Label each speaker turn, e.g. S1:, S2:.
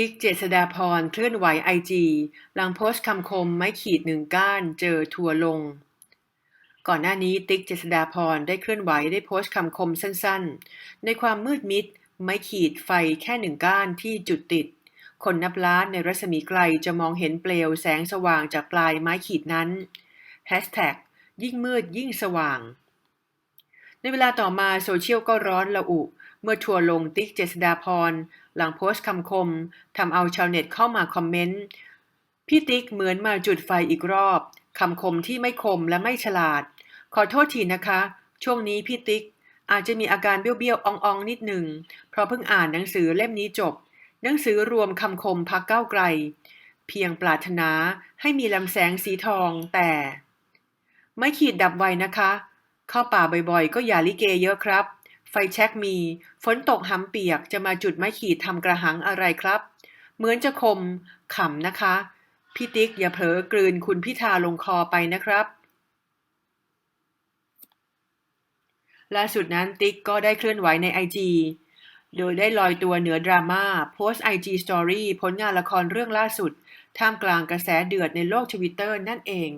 S1: ติ๊กเจษฎาพรเคลื่อนไหวไอจีหลังโพสต์คำคมไม้ขีดหนึ่งก้านเจอทัวลง ก่อนหน้านี้ติ๊กเจษฎาพรได้เคลื่อนไหวได้โพสต์คำคมสั้นๆ ในความมืดมิด ไม้ขีดไฟแค่หนึ่งก้านที่จุดติด คนนับล้านในรัศมีไกลจะมองเห็นเปลวแสงสว่างจากปลายไม้ขีดนั้น Hashtag ยิ่งมืดยิ่งสว่าง ในเวลาต่อมาโซเชียลก็ร้อนระอุ เมื่อทัวร์ลงติ๊กเจษฎาพร หลังโพสต์คำคมทำเอาชาวเน็ตเข้ามาคอมเมนต์ พี่ติ๊กเหมือนมาจุดไฟอีกรอบคำคมที่ไม่คมและไม่ฉลาด ขอโทษทีนะคะ ช่วงนี้พี่ติ๊กอาจจะมีอาการเบี้ยวๆอองๆนิดหนึ่ง เพราะเพิ่งอ่านหนังสือเล่มนี้จบ หนังสือรวมคำคมพักเก้าไกล เพียงปรารถนาให้มีลำแสงสีทองแต่ ไม่ขีดดับไวนะคะ เข้าป่าบ่อยๆ ก็อย่าลิเกเยอะครับ ไฟแช็กมี ฝนตกหำเปียกจะมาจุดไม้ขีดทำกระหังอะไรครับ เหมือนจะคมขำนะคะ พี่ติ๊กอย่าเผลอกลืนคุณพิธาลงคอไปนะครับล่าสุดนั้นติ๊กก็ได้เคลื่อนไหวในไอจีโดยได้ลอยตัวเหนือดราม่าโพสต์ไอจีสตอรี่ผลงานละครเรื่องล่าสุด ท่ามกลางกระแสเดือดในโลกทวิตเตอร์นั่นเอง